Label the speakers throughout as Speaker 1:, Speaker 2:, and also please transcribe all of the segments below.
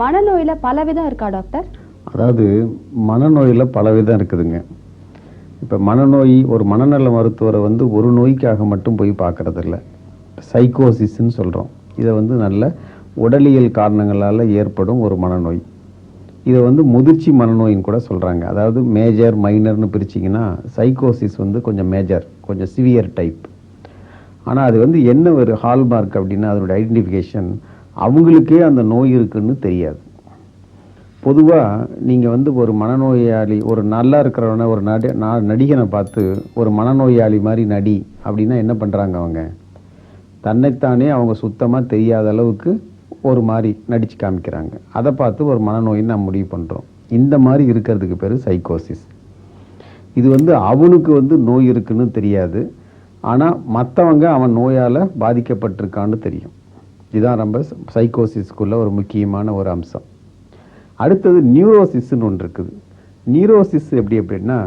Speaker 1: மனநோயில பலவிதம் இருக்கா டாக்டர்?
Speaker 2: அதாவது மனநோயில் பலவிதம் இருக்குதுங்க. இப்போ மனநோய் ஒரு மனநல மருத்துவரை வந்து ஒரு நோய்க்காக மட்டும் போய் பார்க்குறதில்ல. சைக்கோசிஸ்ன்னு சொல்கிறோம் இதை வந்து நல்ல உடலியல் காரணங்களால் ஏற்படும் ஒரு மனநோய். இதை வந்து முதிர்ச்சி மனநோயின்னு கூட சொல்கிறாங்க அதாவது மேஜர் மைனர்னு பிரிச்சிங்கன்னா சைக்கோசிஸ் வந்து கொஞ்சம் மேஜர் கொஞ்சம் சிவியர் டைப் ஆனால் அது வந்து என்ன ஒரு ஹால்மார்க் அப்படின்னா அதனுடைய ஐடென்டிஃபிகேஷன் அவங்களுக்கே அந்த நோய் இருக்குன்னு தெரியாது. பொதுவாக நீங்கள் வந்து ஒரு மனநோயாளி ஒரு நல்லா இருக்கிறவன ஒரு நடி நா- நடிகனை பார்த்து ஒரு மனநோயாளி மாதிரி நடி அப்படின்னா என்ன பண்ணுறாங்க அவங்க? தன்னைத்தானே அவங்க சுத்தமாக தெரியாத அளவுக்கு ஒரு மாதிரி நடித்து காமிக்கிறாங்க. அதை பார்த்து ஒரு மனநோயின்னு நம்ம முடிவு பண்ணுறோம் இந்த மாதிரி இருக்கிறதுக்கு பேர் சைக்கோசிஸ் இது வந்து அவனுக்கு வந்து நோய் இருக்குன்னு தெரியாது. ஆனால் மற்றவங்க அவன் நோயால் பாதிக்கப்பட்டிருக்கான்னு தெரியும். இதுதான் ரொம்ப சைக்கோசிஸ்க்குள்ள ஒரு முக்கியமான ஒரு அம்சம். அடுத்தது நியூரோசிஸ்ன்னு ஒன்று இருக்குது. நியூரோசிஸ் எப்படி அப்படின்னா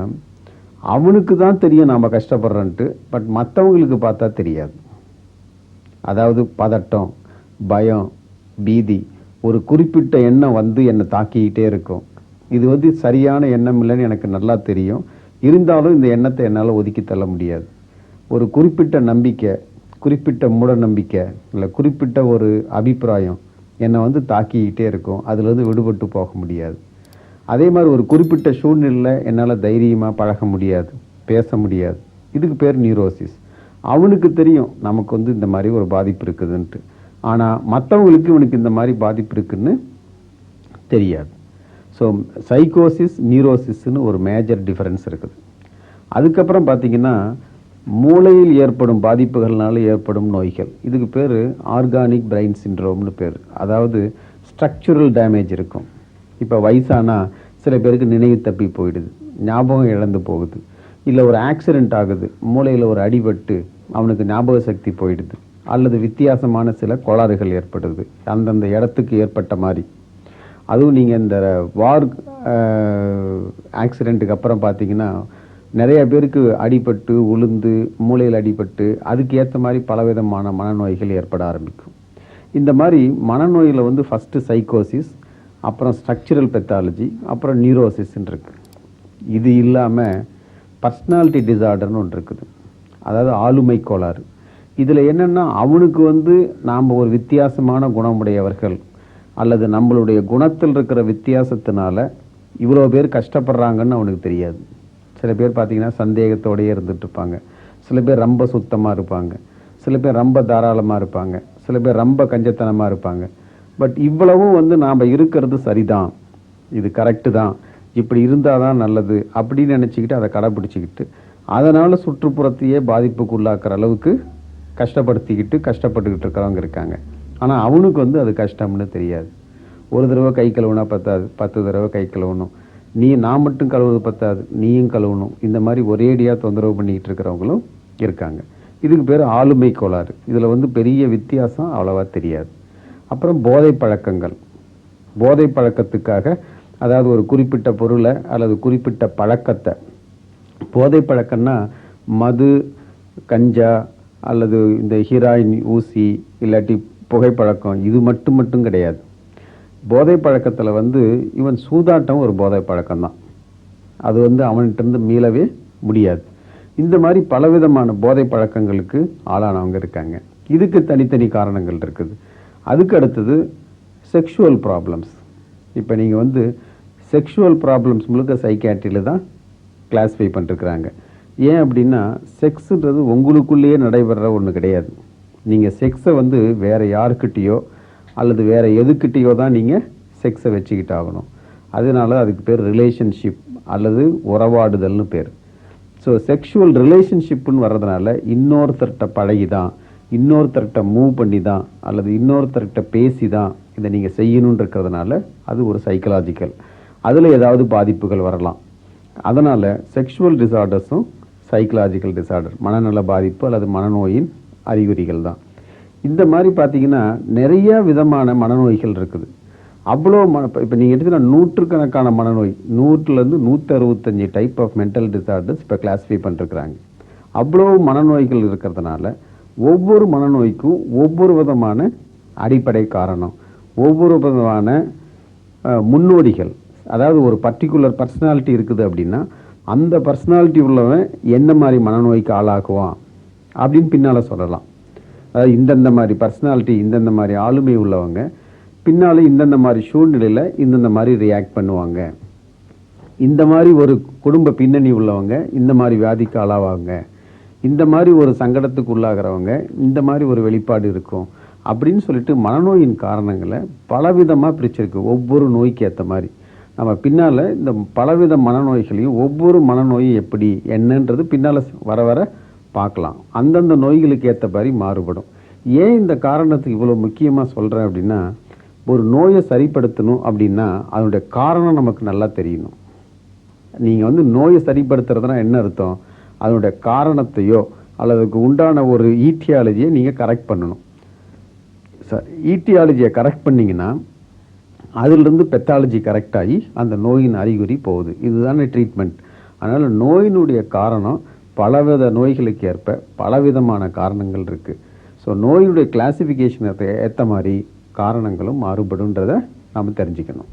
Speaker 2: அவனுக்கு தான் தெரியும் நாம் கஷ்டப்படுறோன்ட்டு பட் மற்றவங்களுக்கு பார்த்தா தெரியாது. அதாவது பதட்டம் பயம் பீதி ஒரு குறிப்பிட்ட எண்ணம் வந்து என்னை தாக்கிக்கிட்டே இருக்கும். இது வந்து சரியான எண்ணம் இல்லைன்னு எனக்கு நல்லா தெரியும். இருந்தாலும் இந்த எண்ணத்தை என்னால் ஒதுக்கி தள்ள முடியாது. ஒரு குறிப்பிட்ட நம்பிக்கை குறிப்பிட்ட மூட நம்பிக்கை இல்லை குறிப்பிட்ட ஒரு அபிப்பிராயம் என்னை வந்து தாக்கிக்கிட்டே இருக்கும். அதுலேருந்து விடுபட்டு போக முடியாது. அதே மாதிரி ஒரு குறிப்பிட்ட சூழ்நிலையில் என்னால் தைரியமாக பழக முடியாது பேச முடியாது. இதுக்கு பேர் நியூரோசிஸ் அவனுக்கு தெரியும் நமக்கு வந்து இந்த மாதிரி ஒரு பாதிப்பு இருக்குதுன்ட்டு. ஆனால் மற்றவங்களுக்கு இவனுக்கு இந்த மாதிரி பாதிப்பு இருக்குதுன்னு தெரியாது. ஸோ சைக்கோசிஸ் நியூரோசிஸ்னு ஒரு மேஜர் டிஃப்ரென்ஸ் இருக்குது. அதுக்கப்புறம் பார்த்திங்கன்னா மூளையில் ஏற்படும் பாதிப்புகள்னால ஏற்படும் நோய்கள். இதுக்கு பேர் ஆர்கானிக் பிரெயின் சின்ரோம்னு பேர். அதாவது ஸ்ட்ரக்சுரல் டேமேஜ் இருக்கும். இப்போ வயசானா சில பேருக்கு நினைவு தப்பி போயிடுது. ஞாபகம் இழந்து போகுது. இல்லை ஒரு ஆக்சிடென்ட் ஆகுது. மூளையில் ஒரு அடிபட்டு அவனுக்கு ஞாபக சக்தி போயிடுது. அல்லது வித்தியாசமான சில கோளாறுகள் ஏற்படுது. அந்தந்த இடத்துக்கு ஏற்பட்ட மாதிரி. அதுவும் நீங்கள் இந்த வார் ஆக்சிடெண்ட்டுக்கு அப்புறம் பார்த்தீங்கன்னா நிறைய பேருக்கு அடிபட்டு உளுந்து மூளையில் அடிபட்டு அதுக்கு ஏற்ற மாதிரி பலவிதமான மனநோய்கள் ஏற்பட ஆரம்பிக்கும். இந்த மாதிரி மனநோயில் வந்து ஃபஸ்ட்டு சைக்கோசிஸ் அப்புறம் ஸ்ட்ரக்சரல் பெத்தாலஜி அப்புறம் நியூரோசிஸ்ன்னு இருக்குது இது இல்லாமல் பர்சனாலிட்டி டிசார்டர்னு ஒன்று இருக்குது. அதாவது ஆளுமை கோளாறு. இதில் என்னென்னா அவனுக்கு வந்து நாம் ஒரு வித்தியாசமான குணமுடையவர்கள் அல்லது நம்மளுடைய குணத்தில் இருக்கிற வித்தியாசத்தினால இவ்வளோ பேர் கஷ்டப்படுறாங்கன்னு அவனுக்கு தெரியாது. சில பேர் பார்த்தீங்கன்னா சந்தேகத்தோடயே இருந்துகிட்ருப்பாங்க சில பேர் ரொம்ப சுத்தமாக இருப்பாங்க. சில பேர் ரொம்ப தாராளமாக இருப்பாங்க. சில பேர் ரொம்ப கஞ்சத்தனமாக இருப்பாங்க. பட் இவ்வளவும் வந்து நாம் இருக்கிறது சரிதான். இது கரெக்டு தான். இப்படி இருந்தால் தான் நல்லது அப்படின்னு நினச்சிக்கிட்டு அதை கடைப்பிடிச்சிக்கிட்டு அதனால் சுற்றுப்புறத்தையே பாதிப்புக்கு உள்ளாக்குற அளவுக்கு கஷ்டப்படுத்திக்கிட்டு கஷ்டப்பட்டுக்கிட்டு இருக்கிறவங்க இருக்காங்க. ஆனால் அவனுக்கு வந்து அது கஷ்டம்னு தெரியாது. ஒரு தடவை கை கழுவுனா பத்தாது பத்து தடவை கை கழுவணும். நீ நான் மட்டும் கழுவுறது பத்தாது நீயும் கழுவணும். இந்த மாதிரி ஒரேடியாக தொந்தரவு பண்ணிக்கிட்டு இருக்கிறவங்களும் இருக்காங்க. இதுக்கு பேர் ஆளுமை கோளாறு. இதில் வந்து பெரிய வித்தியாசம் அவ்வளவா தெரியாது. அப்புறம் போதை பழக்கங்கள். போதை பழக்கத்துக்காக அதாவது ஒரு குறிப்பிட்ட பொருளை அல்லது குறிப்பிட்ட பழக்கத்தை. போதை பழக்கம்னா மது கஞ்சா அல்லது இந்த ஹீராயின் ஊசி இல்லாட்டி புகைப்பழக்கம் இது மட்டும் மட்டும் கிடையாது. போதை பழக்கத்தில் வந்து இவன் சூதாட்டம் ஒரு போதை பழக்கம்தான் அது வந்து அவன்கிட்டருந்து மீளவே முடியாது. இந்த மாதிரி பலவிதமான போதை பழக்கங்களுக்கு ஆளானவங்க இருக்காங்க. இதுக்கு தனித்தனி காரணங்கள் இருக்குது. அதுக்கு அடுத்தது செக்ஷுவல் ப்ராப்ளம்ஸ் இப்போ நீங்கள் வந்து செக்ஷுவல் ப்ராப்ளம்ஸ் முழுக்க சைக்காட்ரியில் தான் கிளாஸிஃபை பண்ணிருக்கிறாங்க. ஏன் அப்படின்னா செக்ஸுன்றது உங்களுக்குள்ளேயே நடைபெற ஒன்று கிடையாது. நீங்கள் செக்ஸை வந்து வேறு யாருக்கிட்டேயோ அல்லது வேறு எதுக்கிட்டேயோ தான் நீங்கள் செக்ஸை வச்சுக்கிட்டு ஆகணும் அதனால அதுக்கு பேர் ரிலேஷன்ஷிப் அல்லது உறவாடுதல்னு பேர். ஸோ செக்ஷுவல் ரிலேஷன்ஷிப்புன்னு வர்றதுனால இன்னொருத்தர்கிட்ட பழகி தான் இன்னொருத்தர்கிட்ட மூவ் பண்ணி தான் அல்லது இன்னொருத்தர்கிட்ட பேசி தான் இதை நீங்கள் செய்யணும்னு இருக்கிறதுனால அது ஒரு சைக்கலாஜிக்கல் அதில் ஏதாவது பாதிப்புகள் வரலாம். அதனால் செக்ஷுவல் டிசார்டர்ஸும் சைக்கலாஜிக்கல் டிசார்டர் மனநல பாதிப்பு அல்லது மனநோயின் அறிகுறிகள் தான். இந்த மாதிரி பார்த்தீங்கன்னா நிறைய விதமான மனநோய்கள் இருக்குது. அவ்வளோ மன இப்போ நீங்கள் எடுத்துக்கிற நூற்றுக்கணக்கான மனநோய் நூற்றுலேருந்து நூற்றி அறுபத்தஞ்சு டைப் ஆஃப் மென்டல் டிசார்டர்ஸ் இப்போ கிளாஸிஃபை பண்ணிருக்கிறாங்க. அவ்வளோ மனநோய்கள் இருக்கிறதுனால ஒவ்வொரு மனநோய்க்கும் ஒவ்வொரு விதமான அடிப்படை காரணம் ஒவ்வொரு விதமான முன்னோடிகள். அதாவது ஒரு பர்டிகுலர் பர்சனாலிட்டி இருக்குது அப்படின்னா அந்த பர்சனாலிட்டி உள்ளவன் என்ன மாதிரி மனநோய்க்கு ஆளாக்குவான் அப்படின்னு பின்னால் சொல்லலாம். அதாவது இந்தந்த மாதிரி பர்சனாலிட்டி இந்தந்த மாதிரி ஆளுமை உள்ளவங்க பின்னால் இந்தந்த மாதிரி சூழ்நிலையில் இந்தந்த மாதிரி ரியாக்ட் பண்ணுவாங்க. இந்த மாதிரி ஒரு குடும்ப பின்னணி உள்ளவங்க இந்த மாதிரி வியாதிக்கு ஆளாவாங்க. இந்த மாதிரி ஒரு சங்கடத்துக்கு உள்ளாகிறவங்க இந்த மாதிரி ஒரு வெளிப்பாடு இருக்கும். அப்படின்னு சொல்லிட்டு மனநோயின் காரணங்களை பலவிதமாக பிரிச்சிருக்கு. ஒவ்வொரு நோய்க்கு ஏற்ற மாதிரி. நம்ம பின்னால் இந்த பலவித மனநோய்களையும் ஒவ்வொரு மனநோயும் எப்படி என்னன்றது பின்னால் வர வர பார்க்கலாம். அந்தந்த நோய்களுக்கு ஏற்ற மாதிரி மாறுபடும். ஏன் இந்த காரணத்துக்கு இவ்வளோ முக்கியமாக சொல்கிறேன் அப்படின்னா ஒரு நோயை சரிப்படுத்தணும் அப்படின்னா அதனுடைய காரணம் நமக்கு நல்லா தெரியணும். நீங்கள் வந்து நோயை சரிப்படுத்துறதுனா என்ன அர்த்தம்? அதனுடைய காரணத்தையோ அல்லது அதுக்கு உண்டான ஒரு ஈட்டியாலஜியை நீங்கள் கரெக்ட் பண்ணணும். சார் ஈட்டியாலஜியை கரெக்ட் பண்ணீங்கன்னா அதிலிருந்து பெத்தாலஜி கரெக்ட் ஆகி அந்த நோயின் அறிகுறி போகுது. இதுதானே ட்ரீட்மெண்ட் அதனால் நோயினுடைய காரணம் பலவித நோய்களுக்கு ஏற்ப பலவிதமான காரணங்கள் இருக்குது ஸோ நோயுடைய கிளாசிஃபிகேஷனுக்கு ஏற்ற மாதிரி காரணங்களும் மாறுபடுன்றதை நாம் தெரிஞ்சுக்கணும்.